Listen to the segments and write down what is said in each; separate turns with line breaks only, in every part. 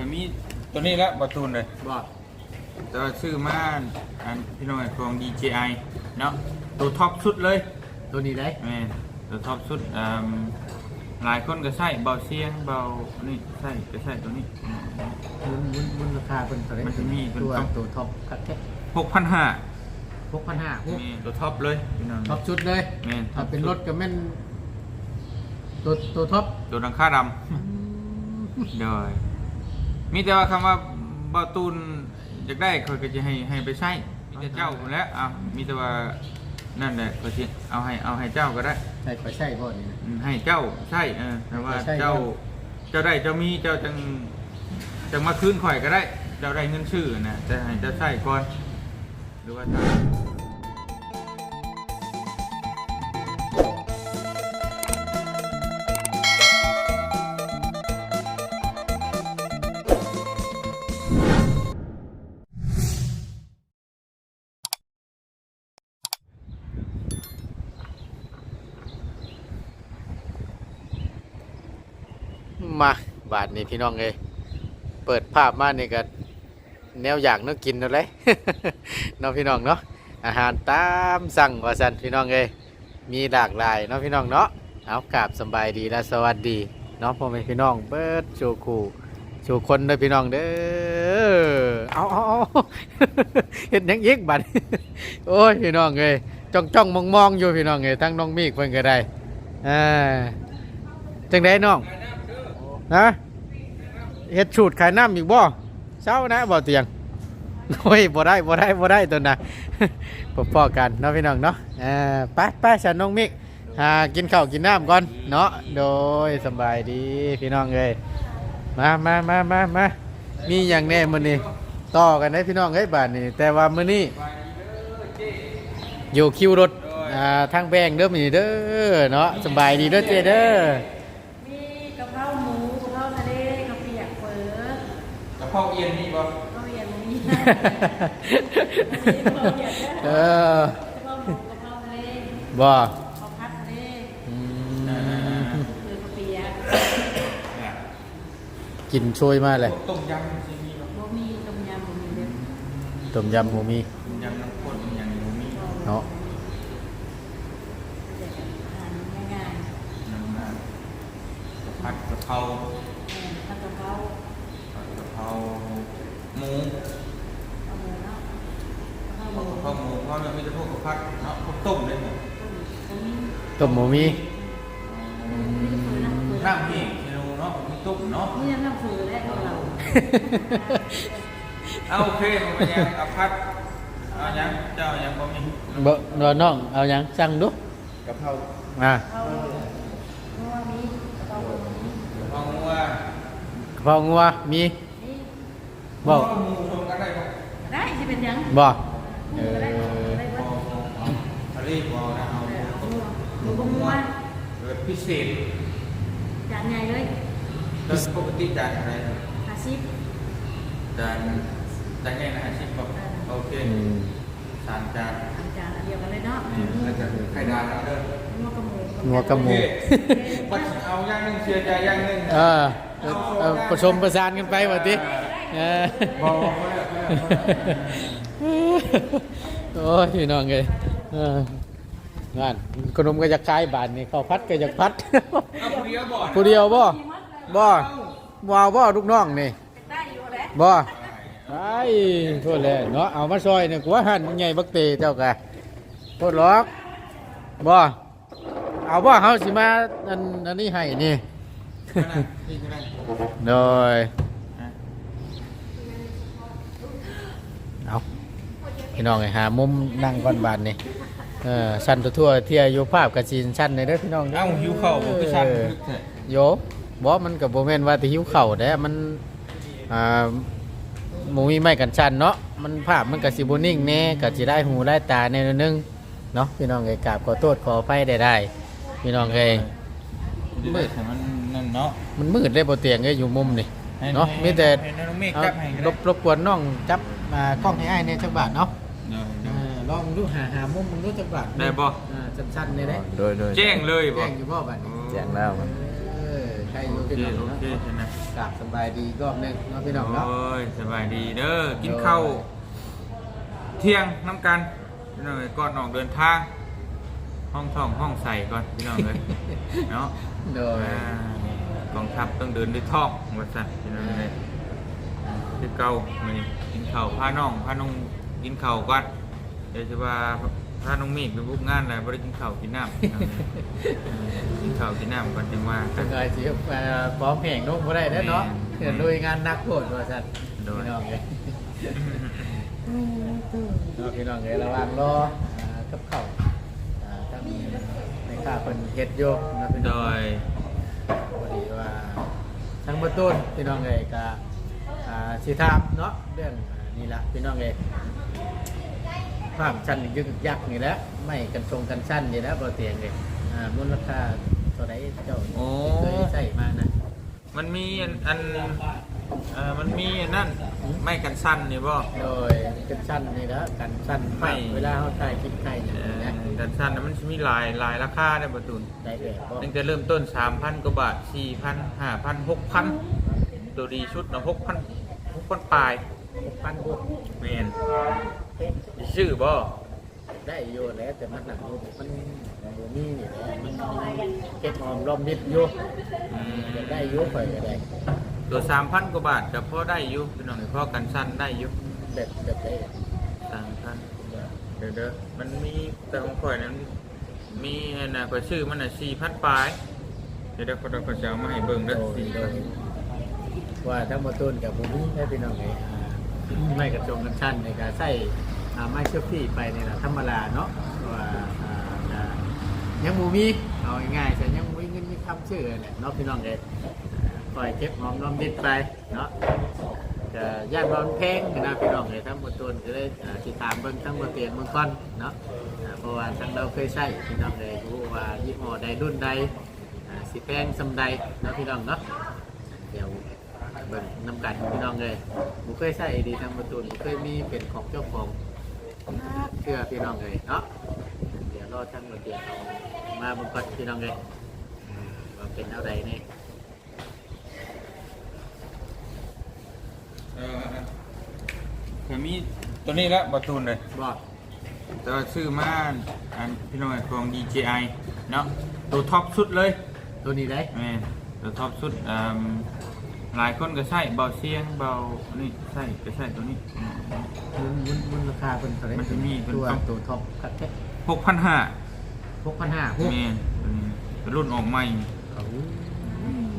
เคยมีตัวนี้แล้วประตูนเลย
บ่
แต่ว่าชื่อมาอันพี่น้องของ DJI เนาะตัวท็อปสุดเลย
ตัวนี้ได้
แม่นตัวท็อปสุดอืมหลายคนก็ใส่เบาเสียงเบานี่ใส่ก็ใส่ตัวนี้
มูลมูลมูลราคาเป็นเท่าไหร่
มันจะมีเป็น
ตัว
ต้อง
ตัวท็อปคัดแค่
หกพันห้า
หกพันห้า
มีตัวท็อปเลยพี่น้อง
ท็อปชุดเลย
แม่น
ถ้าเป็นรถก็แม่นตัวตัวท็อป
ตัวดังค่าดำเดย มีแต่ว่าคำว่าบาตูนอยากได้เขาก็จะให้ให้ไปใช้มีแต่เจ้าคนแหล้วอะมีแต่ว่านั่นแหละก็จะเอาให้เอาให้เจ้าก็ได้
ใช่ไปใช่บ่นี่นะ
อืมให้เจ้าใช่เออแต่ว่า
ใช่
เจ้า
ครับ
เจ้าได้เจ้ามีเจ้าจังจังมาคืนข่อยก็ได้ เจ้าได้เงินชื่อนะแต่ให้เจ้าใช่ก่อนหรือว่าเจ้า
ม บาทนี้พี่น้องเอ้ยเปิดภาพมานี่ก็แนวอยากนื้อกินนั่นเลยเนาะพี่น้องเนาะอาหารตามสั่งว่าสันพี่น้องเอ้ยมีหลากหลายเนาะพี่น้องเนาะเอากราบสบายดีและสวัสดีเนาะพ่อแม่พี่น้องเบิร์ดโชคูชูคนด้อพี่น้องเด้อเอาเอาเอาเห็นยังยิกบัดโอ้ยพี่น้องเอ้ยจ้องจ้องมองมองอยู่พี่น้องเอ้ยทั้งน้องมีกเพิ่นก็ได้อ่าจังไดน้อง นะเฮ็ดสูตรขายน้ำอีกบ่เช้านะบ่เตียงโอ้ยบ่ได้บ่ได้บ่ได้ตัวน่ะพอๆกันเนาะพี่น้องเนาะเอ่าไปไปฉันน้องมิกหากินข้าวกินน้ำก่อนเนาะโดยสบายดีพี่น้องเอ้ยมามามามามามีอย่างแน่มื้อนี้ต่อกันได้พี่น้องเอ้ยบาดนี้แต่ว่ามื้อนี้อยู่คิวรถอ่าทางแบงเด้อมื้อนี้เด้อเนาะสบายดีเด้อเจเด้อ
มีกะเพราหมูกะเพราทะเลกะเปียกเฝอก
ระเพราเอียนนี่บ่
ก็เรียนมี
เออกะ
เพราหมูกะเพราทะเล
บ่
กะเพราพัดทะเล
อืม
คือกะเปียก
เนี่ย
กินช่วยมากเลย
ต้มยำสิมีบ่
บ่มีต้มยำบ่มีเด้อ
ต้มยำหมูมี
ต้มยำน้ำข้นอย่างนี้มี
เนาะ
เด็กอาหารง่าย
น้ำมันผัดกะเพรา
ๆแม่นผัดกะเพรา
ผัดกะ เพราหมู
เอาหมูเนาะเพราหมู
กะเพราหมูเพราะเราไม่ได้พวกกะผัดเนาะพวกต้มเลยหมด
ต้ม
ต้มหมูมี
น้ำพี่เมนูเนาะมีต้มเนาะ
นี่น้ำฝือและของเรา
เอาโอเคมันเป็นยังเอาผัดเอายังเจ้ายังบ่มี
เบอรอน้องเอายังสั่งดู
กะเพรา
อ่ากะ
เพรานัวมีเพรา
งัว
กะเพรางัวมี บ่
หมูชมกันได้บ่
ได้สิเป็นหยัง
บ่
ห
เอ
มูก็ได้
อ
ได้เบิด
ทะเลบ่นะเอา
หมูหมูบงัว
เกิดพิเศษ
จานใหญ่เลย
แล้วปกติจานอะไร
ห้าสิบ
จานจานแค่นะสิบบ่โอเค
อืม
สามจาน
ทำจานอันเดียวกันเลยเนาะ
นี่แล้วจะไข่ดาวแล้วเด้อ
งัวกับหมู
งัวกับหมู
โอเคว่าสิเอาอย่างหนึงเสียใจอย่างหนึง
เออเออเออผสมประสานกันไปว่าติ เออ
บ่บ่บ่บ่
โอ้ยพี่น้องเอ้ยเอองานขนมก็จะคล้ายบานนี่ข้าวพัดก็จะพัด
เอาผู้เดียวบ่
ผู้เดียวบ่บ่บ่เอาบ่ลูกน้องนี่
ได้อยู่แหละ
บ่ไอ้โทษเลยเนาะเอามาซอยเนี่ยกัวหันใหญ่บักเตเจ้ากะโทษหรอกบ่เอาบ่เฮาสิมาอันอันนี้ให้นี่
นี่ก็ได้
โดยเอา พี่น้องไอ้หามุมนั่งก่อนบานนี่เออชั้นทั่วๆเที่ยอยู่ภาพกระชินชั้นในเด้อพี่น้องด้
เอ้าหิวข้าวบ่คือสั่น
เออ โยบ่มันกับโบแมนว่าแติหิวเข่าวแต่มันอ่าหมูมีไม้กันชันเนาะมันภาพมันกับสิบนิ่งแน่กับสิได้หูได้ตาแน่นอนนึงเนาะพี่น้องเอ้ยกราบขอโทษขอไฟได้ได้พี่น้องเอ้ย
มืดแต่มันนั่นเนาะ
มันมืดได้บ่เตียงเอ้ยอยู่มุมนี่
ให้
เนาะ
ให้
มีแต่
ให้น้องเมฆ
เอา
จับให้ก็
ร
ได้
บรบกวนน้องจับมากล้องให้อ้ายเนี่ยจักบาทเนาะ
เดี๋ยว
เออ ลองดูหาหามุมมึงดูจักบาท
ได้บ่
อ่าชันๆเลยเด้
โดยโดย
แจ้งเลยบ่
แจ้งอยู่บ่บัดนี้
แจ้งแล้ว
เออใครอยู่
โอ
เป็น
เค
หลัง
โอ
เนาะ
เคใช่ไหม
กราบสบายดีก็หนึงเนาะพี่น้องเนาะ
โอ้ยสบายดีเด้อกินข้าวเที่ยงน้ำกันพี่น้องเอ้ยก่อนออกเดินทาง ห้องท่องห้องใส่ก่อนพี่น้องเลยเนาะ
โดย
อ่ากองทัพต้องเดินด้วยท้องวัดสัตว์พี่น้องเลยคือเก่ามานี่กินข้าวพาน้องพาน้องกินข้าวก่อน เดี๋ยวจะว่าพาน้องมีดไปบุกงานอะไรบ่ได้กินข้าวกินน้ำพี่น้องเอ้ยกินข้าวกินน้ำก่อนจังว่ากั
จั
น
งไงสิเอ่อพร้อมแห่งลงบ่ได้เด้อเนาะ
แม่
เดี๋ยวลุยงานหนักโพดว่าซั่น
โดย
พี่น้องเอ้ยเนาะพี่น้องเอ้ยระหว่างรออ่ากับข้าวอ่าทั้งในข้าเพิ่นเฮ็ดอยู่เนาะพี่
โด
น้อง
ย
พอดีว่าทั้งเบ่ต้นพี่น้องเอ้ยก็อ่าสิถามเนาะเรื่องอ่านี่ล่ะพี่น้องเอ้ย ภาพชั้นยึกยักษ์นี่แหละไม่กันทรงกันชั้นนี่แหละบ่เตียงเลยอ่ามูลค่าเท่าใดเจ้า
โอ้
เคยใช้มานะ
มันมีอันอันเอ่อมันมีอันนั่นไม่กันสั้นนี่บ่
โดยกันชั้นนี่แหละกันชั้น
ไม่
เวลาเขาถ่ายคลิปไทย
เอ่
นี่
อ
นะ
กันสั้นนะมันจะมีหลายหลายราคาได้ประตูน
ได้แบบบ่
ตั้งแต่เริ่มต้น 3,000กว่าบาท 4,000 5,000 6,000 ตัวดีชุดนะ6,000 6,000ปลาย
พันบวก
แม่น ชื่อบ่
ได้อยู่แล้วแต่มันหนักอยู่มันบ่มีนี่แหละมันเก็บหอมรอมริบอยู่
อืม
จะได้อยู่ข่อยก็ได้
ตัว3,000กว่าบาทก็พอได้อยู่พี่น้องพอกันสั้นได้อยู่
แบบแบบได้
3,000เดี๋ยวเด้อมันมีแต่ของข่อยนั้นมีอันน่ะข่อยชื่อมันน่ะ4,000ปลายเดี๋ยวเดี๋ยวข่อยจะเอามาให้เบิ่งเด้อ
โดยโดย
4,000
ว่าทั้งหมดต้นกับผมได้พี่น้องไงอ่า ไม่กระจงกันชั้นในการใส่ไม้เชือกพี่ไปในหละธรรมดาเนาะว่ายังมูมีเอาง่ายๆแต่ยังบ่มีเงินมีคำชื่อเนี่ยเนาะพี่น้องเด็ปลยคอยเก็บหอมรอมริบไปเนาะจะย่านบอลเพงนะพี่น้องเลยทั้งหมดต้นก็เลยติดตามเบิ่งทั้งหมดเตียงเบิ่งก่อนเนาะเพราะว่าทั้งเราเคยใช้พี่น้องเลยรู้ว่ายี่ห้อใดรุ่นใดสิแพงสำใดเนาะพี่น้องเนาะ เบิ่งน้ำกันพี่น้องเลยบุเคยใส่ดีทางประตูบุเคยมีเป็นของเจ้าของเชื่อพี่น้องเลยเนาะเดี๋ยวรอท่านมาเดียวเอามาเบุกก่อนพี่น้องเลยอืมว่าเป็นเอาใดนี่
เออเคยมีตัวนี้แล้วประตูนเลย
บอก
แต่ว่าซื้อมาอันพี่น้องไอ้ของ DJI เนาะตัวท็อปสุดเลย
ตัวนี้ได้
แม่นตัวท็อปสุดอ่า หลายคนก็ใช้เบาเสียงเบานี่ใช้ก็ใช้ตัวนี้
มุนมุนมุนราคาเป็นเท่าไหร
มันจะมีเป็น
ตัว
ต้อง
ตัวท็อปคัดแค่
หกพันห้า
หกพันห้าหก
แม่นตัวนี้เป็นรุ่นออกใหม่
เขา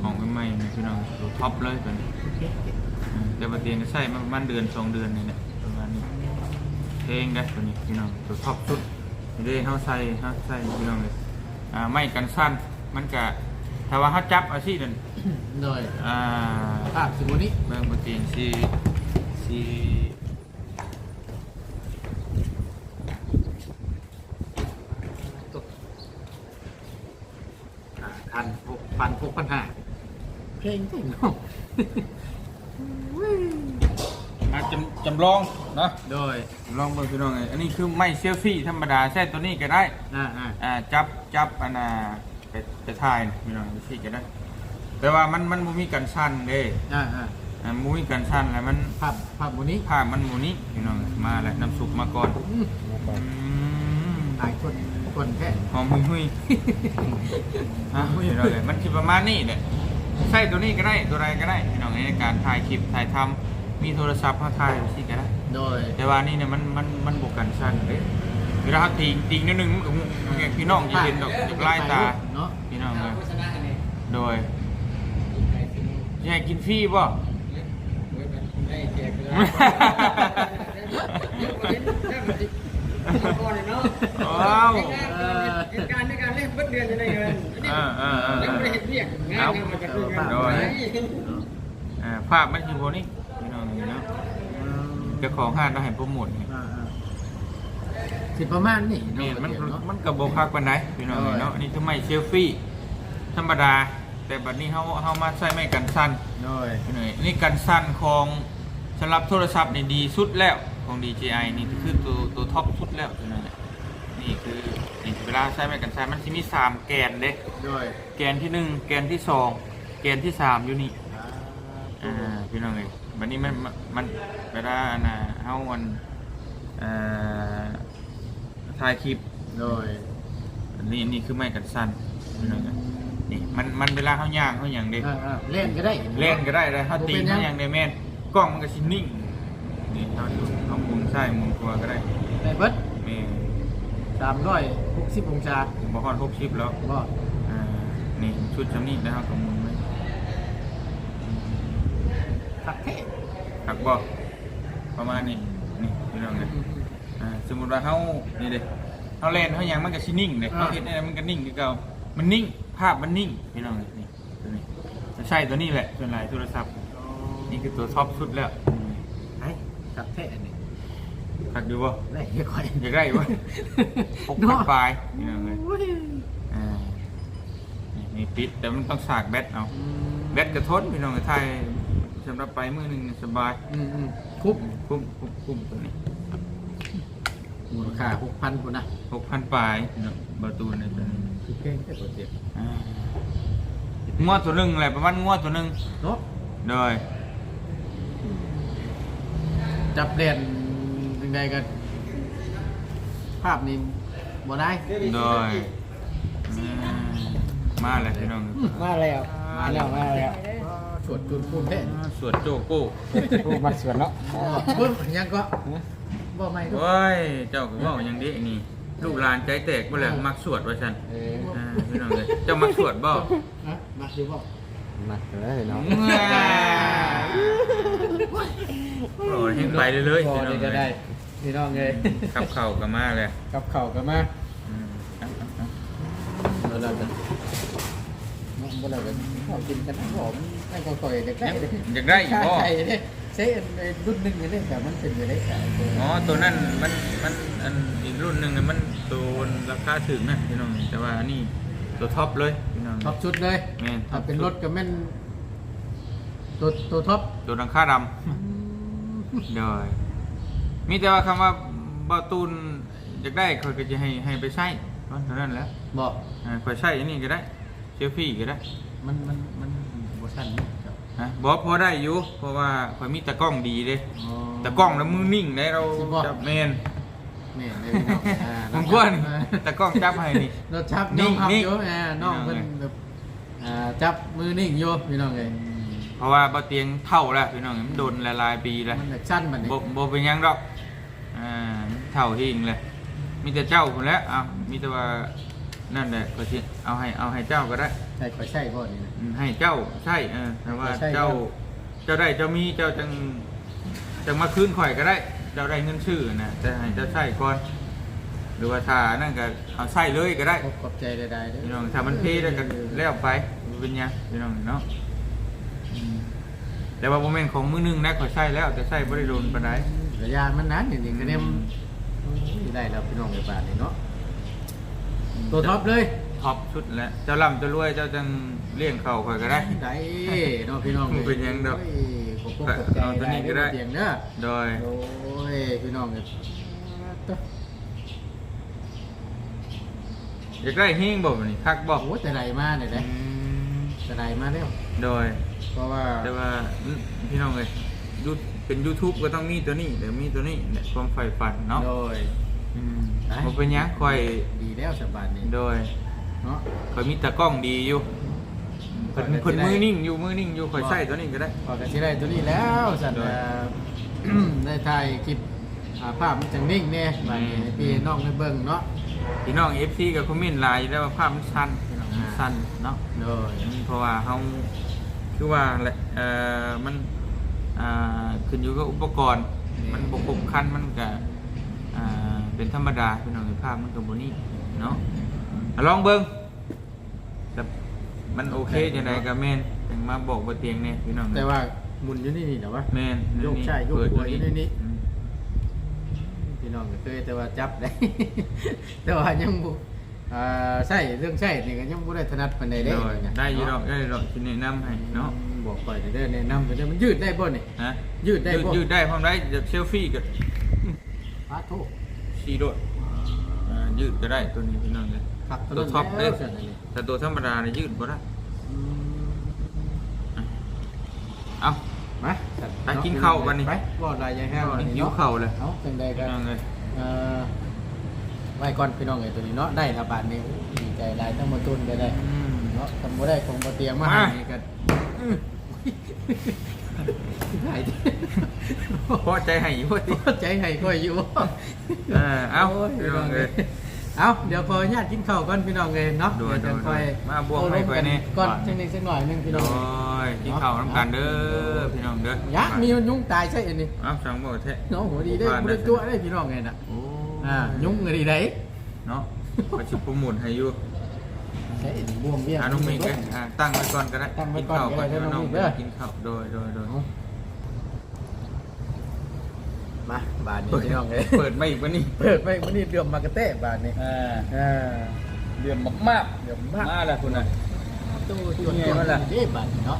ออกใหม่ๆนี่พี่น้องตัวท็อปเลยตัวนี้อืมแต่ประเตียนก็ใช้มาประมาณเดือนสองเดือนนี่แหละประมาณนี้เพลงได้ตัวนี้พี่น้องตัวท็อปสุดนี่เด้เฮาใส่เฮาใส่พี่น้องเลยอ่าไม่กันสั้นมันก็ ถ้าว่าเฮาจับเอาสินั่น
หน่อย
อ่า
ภาพสิบุนี้
เบิ่งบ่เตียงสิสิ
พันหกพันหกพันห้าเพลงจริงเนาะ
มาจำจำลองเนาะ
โดย
จำลองเบิ่งพี่น้องเอ้ยอันนี้คือไม่เซลฟี่ธรรมดาใช้ตัวนี้ก็ได้
อ่าอ่า
อ่าจับจับอันน่ะ ไปไปถ่ายพี่น้องสิก็ได้ แต่ว่ามันมันบ่มีกันสั้นเด้
อ่าอ่า
อ่าบ่มีกันสั้นแล้วมัน
ภาพภาพบุนี้
ภาพมันหมูนี้พี่น้องมาแล้วน้ำซุปมาก่อนอืม
หลายคนคนแค่
หอมหุยๆฮะพี่น้องเอ้ยมันคือประมาณนี้แหละใช่ตัวนี้ก็ได้ตัวใดก็ได้พี่น้องในการถ่ายคลิปถ่ายทำมีโทรศัพท์เขาถ่ายสิก็ได้
โดย
แต่ว่านี่เนี่ยมันมันมันบวกกันสั้นเลย เวลาเขาติงติงนิดนึงมันก็พี่น้องจะเห็นดอกจากลายตา
เนาะ
พี่น้องเลยโดยอยากกินฟรีป่ะว้าว
เหตุการณ์ในการเล่นเบิดเดือนจะได้เงิน
อ่าอ่าอ่า
ยังไม่ได้เห็นเรียกงานทำมาจากเรื่องงาน
อ่าภาพมันคือโบนี่พี่น้องนี่เนาะเจ้าของห้างเราให้โปรโมทนี่
อ่าอ่า สิประมาณนี้
นี่
เนาะ
มัน
เดี๋ยวเนาะ
มันกับโบคักปันไดพี่น้องนี่เนาะอันนี่ทำไมเซลฟี่ ธรรมดา แต่บัดนี้เขาเขามาใช้ไม่กันสั้น
โดย
พี่น้องนี่กันสั้นของสำหรับโทรศัพท์นี่ดีสุดแล้วของ DJI นี่คือตัวตัวท็อปสุดแล้วพี่น้องเนี่ยนี่คือนี่เวลาใช้ไม่กันสั้นมันจะมีสามแกนเด้
โดย
แกนที่หนึ่งแกนที่สองแกนที่สามอยู่นี่
อ่า
อ่าพี่น้องเลยวันนี้มันมันมันเวลาอันน่ะเฮาวันเอ่อ ถ่ายคลิป
โดย
นี่นี่คือไม้กันสั้นพี่น้องเลยนี่มันมันเวลาเฮาย่างเฮาหยังเด้
อ่าๆเล่นก็ได้
เล่นก็ได้เลยเฮาตี
บ่เป็นหยัง
เฮาหยังได้แม่นกล้องมันก็สินิ่งนี่เฮาดูเฮาหมุนซ้ายหมุนขวาก็ได้
ได้เบิด
แม่
สามร้อยหกสิบองศา
บ่ฮอด60แล้ว
บ่
อ่านี่ชุดจำนี้นะครับกับมุนไว้
คักแท้
หักบ่ประมาณนี้นี่พี่น้องเลย อ่าสมมุติว่าเฮานี่เด้เฮาเล่นเฮาหยังมันก็สินิ่งเด้เฮาเฮ็ดได้มันก็นิ่งคือเก่ามันนิ่งภาพมันนิ่งพี่น้องเลยนี่ตัวนี้จะใช่ตัวนี้แหละส่วนหลายโทรศัพท์ นี่คือตัวท็อปสุดแล้ว
ไอ้คักแท้อันนี้
หักดูบ่
ได้เยอะกว่า
อยากได้บ่พกพันปลายพี่น้องเลยอ่านี่มีปิดแต่มันต้องสากแบตเอา แบตกระทนพี่น้องไทยสำหรับไปมือหนึ่งสบาย
อืมอืมคุบ
คุ้มคุ้มคุ้มตัวนี้
มูลค่าหกพันคนนะ
หกพันปลายเนาะประตูในตัวนี้
คือเก่งแค่ตัวเดียว
อ่างวดตัวหนึ่งแหละประมาณงวดตัวหนึ่ง
เนาะ
โดย
จับเด่นยังไงกันภาพนี้บ่ได้
โดยอ่ามาเลยพี่น้อง
มาแล้วมาแล้วมาแล้ว
สวดจุนพูดแท้
สวดโจโก้
ผู้มาสวนเนาะ
เพิ่มยังก็ บ่ไม่ก็
โอ้ย เจ้าก็ว่าอย่างนี้นี่ ลูกหลานใจแตกบ่แหละมักสวดว่าฉัน
เออ
อ่าพี่น้องเลยเจ้ามักสวดบ่
นะมาดูบ่
มาเลยเนาะ
โอ้ยให้ไปเรื่อยๆ
พอ
พี่น้อง
นี่ก็
เล
ได้
ย
พี่น้องเลย
ขับเข่ากันมาเลย
กับเข่ากันมา
อืมเอาเอาเอา
เราเราจะบ่เราจะขอกินกันหอมให้ก็ค่อยๆเด็กได้
อยากได้อีกบ่
ใช่เด้ ใช้รุ่นหนึงนี่แต่มันเป็นอยู่ได้ขาย
อ๋อตัวนั้นมันมันอันอีกรุ่นหนึ่งน่ะมันตัวราคาถึงนะพี่น้องแต่ว่าอันนี้ตัวท็อปเลยพี่น้อง
ท็อปชุดเลย
แม่น
ถ้าเป็นรถก็แม่นตัวตัวท็อป
ตัวดังค่าดำเดี๋ยวมีแต่ว่าคำว่าบาตูนอยากได้คอยก็จะให้ให้ไปใช้เท่านั้นแหล้ว
บอก
คอยใช้อันนี้ก็ได้เซลฟี่ก็ได้
มันมันมันบ่ทันนี่ครับ
ฮะบอกพอได้อยู่เพราะว่าคอยมีตะกล้องดีเลย
อ๋อ
ตะกล้องแล้วมือนิ่งได้เรา
สิบ่
จับแมน
แม่นเลยพี่น้องอ่า
ผมกลัวนี่ตะกล้องจับให้นี่
รถชับ
นิ่
น้อง
ง
พับ
นิ่ง
อยู่อ่าน้องเพิ่น
นิ่ง
แบบอ่าจับมือนิ่งอยู่พี่น้องเอ้ย
เพราะว่าบ่เตียงเท่าแล้วพี่น้องมันโดนละลายปีแล้ว
มันแบบสั้นบัดนี้
บ่บ่เป็นหยังดอกอ่าเท่าที่อิงเลยมีแต่เจ้าคนแหล้วเอามีแต่ว่านั่นแหละก็สิเอาให้เอาให้เจ้าก็ได้
ใช่ขอใช่บ่นี่นะ
อืมให้เจ้าใช่เออแต่ว่า
ใช่
เจ้า
ครับ
เจ้าได้เจ้ามีเจ้าจังจังมาคืนข่อยก็ได้ เจ้าได้เงินชื่อนะแต่ให้เจ้าใช่ก่อน หรือว่าถ้านั่นก็เอาใช่เลยก็ได้
ขอบขอบใจใดๆเด้อ
พี่น้องถ้ามันเพแล้วก็แล้วไปมันเป็นหยังพี่น้องเนาะอืมแต่ว่าโมเมนต์ของมือหนึงนะข่อยใช่แล้วแต่ใช่บ่ได้โดนปานใด
ระยะมันนานจริงๆก็เนี่ยมันได้แล้วพี่น้องในบ้านนี่เนาะตัวท็อปเลย
ท็อปชุดแล้วเจ้าล่ำเจ้ารวยเจ้าจังเลี้ยงเขาข่อยก็ได้
ได้เนาะพี่น้อง
มันเป็นหยังดอก
โยขอบคุณขอบใจ
เอาตัวนี้ก็ได้
เตียงเด้อ
โดย
โอ้ยพี่น้องเนี่ย
อยากได้เฮงบ่บัดนี้คักบ่
โอ้แต่ไรมาเนี่ย
อื
นะ
ม
แต่ไรมาแล้ว
โดย
เพราะว่า
แต่ว่าอืมพี่น้องเอ้ยยูเป็น YouTube ก็ต้องมีตัวนี้เดี๋ยวมีตัวนี้เนี่ยความใฝ่ฝันเนาะ
โดย
อืมบ่เป็นหยังข่อย
ดีแล้วสบายนี่
โดย
เนาะ
ข่อยมีตากล้องดีอยู่เพิ่น
ข่อยก็สิได้
เพิ่นมือนิ่งอยู่มือนิ่งอยู่ข่อยใช้ตัวนี้ก็ได้
พอกันที่ได้ตัวนี้แล้วสัตว์
โดย
ได้ถ่ายคลิปอ่าภาพมันจังนิ่งเนี่ยบาดนี้ให้พี่น้องได้เบิ่งเนาะ
พี่น้อง FC ก็คอมเมนต์หลายอยู่แล้วว่าภาพมันสั้นพี่น้องมันสั้นเนาะ
โดย
เพราะว่าเขาคือว่าแหละเอ่อมันอ่าขึ้นอยู่กับอุปกรณ์ มันบกครบครันมันก็อ่าเป็นธรรมดาพี่น้องเห็นภาพมันกับบนี่เนาะอะ ลองเบิ้งแต่มันโอเคยังไงกับแมนถึงมาบอกบนเตียงเนี่ยพี่น้อง
แต่ว่าหมุนอยู่นี่นี่เหรอวะ
แมน
โยกใช่โยก
เปิด
หัวอยู่ในนี้
อืม
พี่น้องก็เคยแต่ว่าจับได้ แต่ว่ายังบ่อ่าใช่เรื่องใช่นี่ก็ยังบ่ได้ถนัดปานใด
ได้
เด้
ได้อยี่ดอกได้ดอกที่แนะนำให้เนาะ
บอกก่อยเด้อแนะนำไปเด้อมันยืดได้บ่นี่
ฮะ
ยืดได้บ่
ยืดได้พร้อมได้จากเซลฟี่กับ
ปาโท
ชีโดดอ่า ยืดก็ได้ตัวนี้พี่น้องเลย
ครับ
ตัวท็อป
เล
เด้
ย
อแต่ตัวธรรมดาเนี่ยยืดบ่ได้เอา
มา
ไปกินข้าวกันนี่
ไปบ่ได้ยังแห้งวันนี้
หิว
เนาะ
เข่าวเลย
เอาจังใดก็
นั่งเลย
เอ่อไว้ก่อนพี่น้องเอ้ยตัวนี้เนาะได้ละบาทนี้ดีใจหลายทั้งมาตุนก็ได้
อืม
เนาะทำบ่ได้คงบ่เตรียมมา
มา
ให้นี่ก็อื้อหาย
พอใจให้อยู่พอดี
ใจให้ค่อยอยู่
เออเอา
โย
พี่น้องเลย
เอาเดี๋ยวขออนุญาตกินข้าวก่อนพี่น้องเลยเนาะ
โดย
เดี๋ยวจะ
โดย
ค่อย
มาบวกให้ค่อยแน่
ก่อนจังนึงสักหน่อยหนึงพี่น้
โอ้
อง
ยกินข้าวน้ำกันเด้อพี่น้องเด้อ
ยักษ์มีมันยุ่งตายใช่อันนี้
เอ้าจังบ่แท้
เนาะหัวดีได้บ่ได้ตัวได้พี่น้องไงน่ะ
โอ้
อ่ายุ่งอะไรได้
เนาะก็สิโปรโมทให้อยู่
ใช่บวมเบี้ย
อ่าน้องมิกเด้ออ่าตั้งไว้ก่อนก็ได้
ตั้งไว้
กิน
ก่อน
ข้าว
ก็
ก่อน
ได้
เดี๋ยว
น้
น้
อ
องง
มิกเด้อ
กินข้าวโดยโดยโดย
เอา มาบาทนี้พี่น้องเลย
เปิดมาอีกวันนี้
เปิดไปวันนี้เดือมมากระเตะบาทนี้
อ่า
อ่า
เดือนมาก
เดือม
ๆ
มาก
มาแล้วคุณน่ะ
ตู้
ตั
ตัวว
ใหญ่
ตัว
มา
ละ
ละ
นี่บาทนี้เนาะ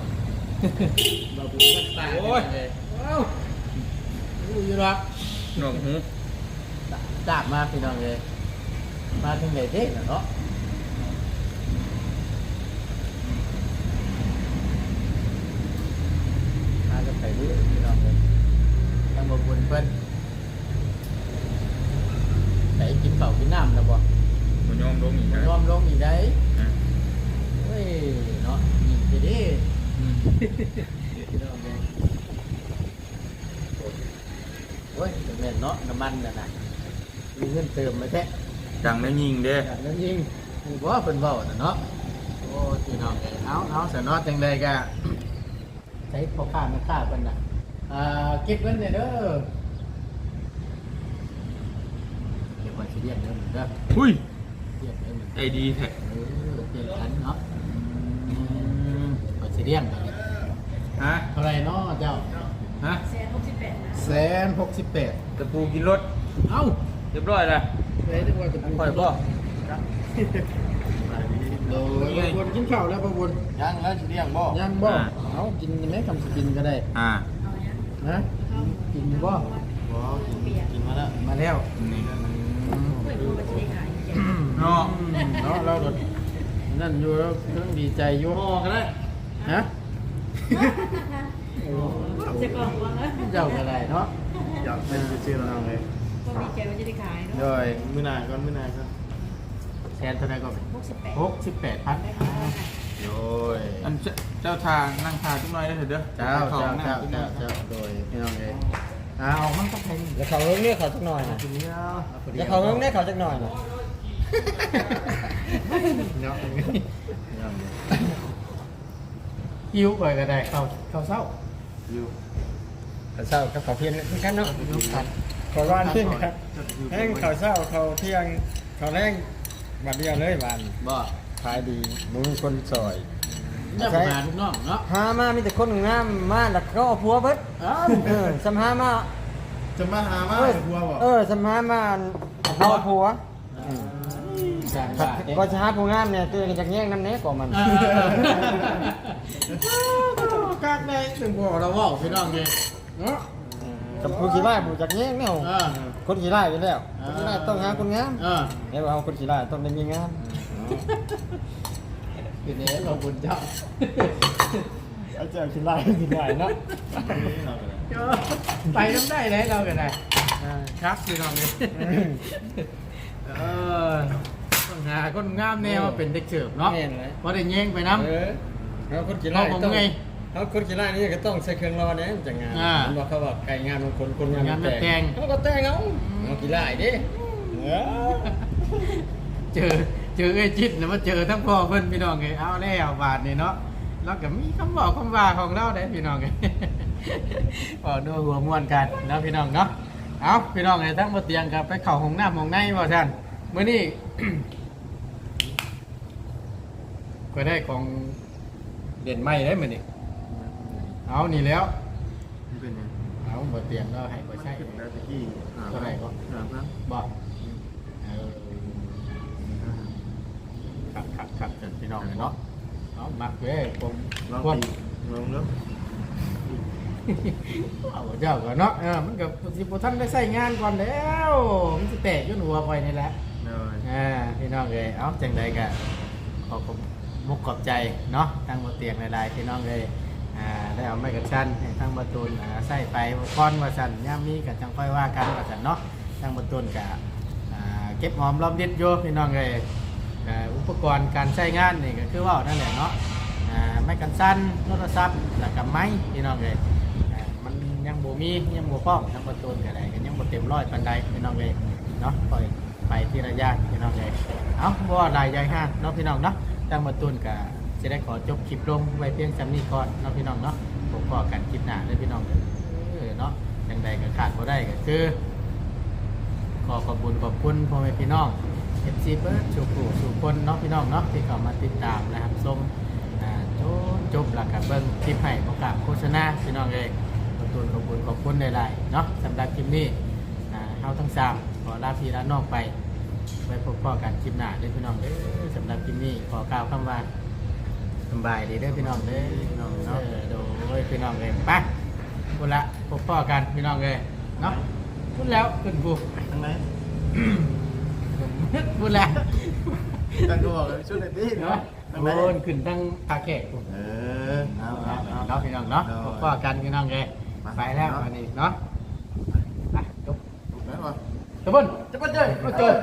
บาบูกันตาย
โอ้ย
เอ้าดูอยู่หรอก
หนวกหู
ดาบมาพี่น้องเลยมาถึงไหนเด้น่ะเนาะมาจะไปดูพี่น้องเลย ตั้งบบุญเพิ่นไหนกินข้าวกินน้ำแล้วบ่
มันยอมลงอีก
บ่
นะ
ยอมลงอีกได้
อ่า
เฮ้ยเนาะยิงไปดิ
อืม
พี่น้องเลยโอ้ยจะแม่นเนาะน้ำมันน่ะนะมีเงินเติมไหมแท้
ดังแล้วยิงเด้
จากนั้นยิงคือว่าเป็นเบาน่ะเนาะโอ้พี่น้องเอ้ยเอาเอาสนอจังเลยกะใช้พ่อค้าแม่ค้าเป็นน่ะอ่าเก็บเงินเนี่ยเด้อเก็บไว้สิเรียกเงินเด้อ
อุ้ย
เรียกเงิน
ไอดีแท้
เออเปลี่ยนขันเนาะอืมไว้สิเรียกเงิน
ฮะ
เท่าไหรเนาะเจ้า
ฮะ
แสนหกสิบแปดนะ
แสนหกสิบแปด
ตะปูกินรถ
เอ้า
เรียบร้อยแล้ว
เลยถึงว่าจะ
ค่อยบ่
โดยบวนกินข้าวแล้วบวน
ยังแล้วสิเรียงบ่
ยังบ่เอากินไหมคำสกินก็ได้
อ่า
นะกินบ่
บ่กินกินมาแล้ว
มาแล้ว
นี่
เพื่อนรู้ว่าจะได้ขายเจ็ด
เนาะ
เนาะเราก็นั่นอยู่แล้วเครื่องดีใจอยู่
บ่ก็ได้
ฮะ
จะกล่องวะนะ
เจ้าก็ได้เนาะ
อยากเป็นชื่อเราเลย
ก็มีใจว่าจะได้ขายเนาะ
โดย
มื้อหน้าก่อนมื้อหน้าก่อน
แสนเท่าไหร่ก็
หกสิบแปด
หกสิบแปดพัน
โอ้ย
อันเจ้าเจ้าทางนั่งทาจุ๊หน่อยได้เถอะเด้อ
เจ้า
ขอ
เจ้าง
หน้
เจ้า
จุ๊หน่
เจ้า
อย
เจ้าโดยพี่น้องเองอ่าเอามันก็แพง
แล้วเขาเรื่องเรียกเขาสักหน่อยนะ
ทีเดียว
แล้วเขาเรื่องเรียกเขาสักหน่อยนะ
เนาะหิวไปก็ได้เข้าเข้าเศร้า
อยู่
เขาเช้ากับเขาเพียงเหมือนกันเนาะขอวานเที่ยงครับแห้งเขาเช้าเขาเที่ยงเขาแรงบัดเดียวเลยบาน
บ่
ขายดีมึงคนซอย
เนี่ยประมาณทุกน้องเนาะ
หามามีแต่คนงามมาแล้วก็เอาผัวเบิด
อ้าว
เออสำหามา
จะมาหามา
เออ
หัวบ่
เออสำหามาเอาผัว
สั่ง
ก็
ว่าเอ๊ะ
ก็จะหาผู้งามเนี่ยตัวเองจากแย่งน้ำเนี้ยก่อนมัน
เออกักได้ถึงบอกเราว่าพี่น้องไงเนาะ
กับผู้ขี้ไล่ผู้จากแย่งเนี่ย
เออ
คนขี้ไล่อยู่แล้วคนขี้ไล่ต้องหาคนงาม
เออ
เดี๋ยวเอาคนขี้ไล่ต้องได้มีงาม
คือเนี้เราบุญเจ้า
เอาเจ้าคิดไล่คิดไล่เนาะ
ไปน้ำได้เลยเรากันได้ครับพี่น้องนี่เออต้องหาคนงามแนวมาเป็นเด็กเสิร์ฟเนาะ
แม่นเลย
พอได้แย่งไปน้ำ
เออเอาคนขี้
เรา
ไล่
ผม
ต้อง
ไง
เขาคนขี้ไล่นี่ก็ต้องใส่เครื่องรอเนี่ยมันจะงาม
อ่า
มันบอกเขาว่าไก่งามบางคนคนงาม
งามแบบแต่ง
เขาก็แต่งเอาเอาขี้ไล่ดิเออ
เจอเจอไอ้จิตแล้วมาเจอทั้งพ่อเพิ่นพี่น้องไงเอาแล้วบาทนี่เนาะแล้วก็มีคำบอกคำว่าของเราได้พี่น้องไงบอกดูหัวมวนกันเนาะพี่น้องเนาะเอาพี่น้องไงทั้งบนเตียงกับไปเข่าห้องน้ำห้องในบ่ท่านเมื่อนี้ก็ได้ของเด่นใหม่ได้เหมือนนี่เอานี่แล้ว
นี่เป็นยัง
เอาบนเตียงเราให้บ่ใช่
แล้วตะกี้
เท่าไหร่ก็
ครับนะ
บอกเออ ขับขับขับจนพี่น้องเนาะเอามักเว้ยผม
ลอง
คน
ตีลองแล้ว
เอาเจ้าก่อนเนาะเออมันกับสิบท่านได้ใส่งานก่อนแล้วมันจะแตกอยุ่นหัวไปนี่แหละ
เลย
อ่าพี่น้องเลยเอาจังใดกะขอขอบมุกขอบใจเนาะตั้งบนเตียงหลายๆพี่น้องเลยอ่าได้เอาไม้กระชันให้ทางประตูนอ่าใส่ไปก้อนว่าสันย่ามมีกับจังค่อยว่ากันว่าสันเนาะทางประตูนกะอ่าเก็บหอมรอมริดอยู่พี่น้องเลย อุปกรณ์การใช้งานนี่ก็คือว่านั่นแหละเนาะไม้กันสั้นโทรศัพท์แล้วกับไม้พี่น้องเลยมันยังบ่มียังบ่พร้อมทางประตูนก็ได้ก็ยังบ่เต็มร้อยปานใดพี่น้องเลยเนาะปล่อยไปที่ระยะพี่น้องเลยเอาบ่ว่าหลายใหญ่ห้างเนาะพี่น้องเนาะทางประตูนกะจะได้ขอจบคลิปลงไว้เพียงจำนี้ก่อนเนาะพี่น้องเนาะผมพอกันคลิปหน้าเลยพี่น้องเออเนาะอย่างใดก็ขาดก็ได้ก็คือขอขอบคุณขอบคุณพ่อแม่พี่น้อง เอฟซีเบิร์ดชูกูสู่คนเนาะพี่น้องเนาะที่เข้ามาติดตามนะครับชมอ่าจนจบหลักกับเบิ้งคลิปให้ประกาศโฆษณาพี่น้องเองขอบคุณขอบคุณขอบคุณหลายๆเนาะสำหรับคลิปนี้อ่าเฮาทั้งสามขอลาพี่ลาน้องไปไว้พบพ่อกันคลิปหน้าเลยพี่น้องเด้อสำหรับคลิปนี้ขอกล่าวคำว่าสำบายดีเด้อพี่น้องเด้อพี่น้องเนาะเออโดยพี่น้องเลยไปพูดละพบพ่อกันพี่น้องเลยเนาะพูดแล้วขึ้นกู
ทางไหน
พูดแล้ว
ทางกูบอกเลยชุดไหนพี่
เนาะ
เนาะทางไหน
โอนขึ้นตั้งคาเกะกู
เออเอาเอาเอา
เนาะพี่น้องเนาะพบพ่อกันพี่น้องเลยไปแล้ววันนี้เนาะไปจบ
แล้วบ่
จบบุญ
จะไปเจอ
จบ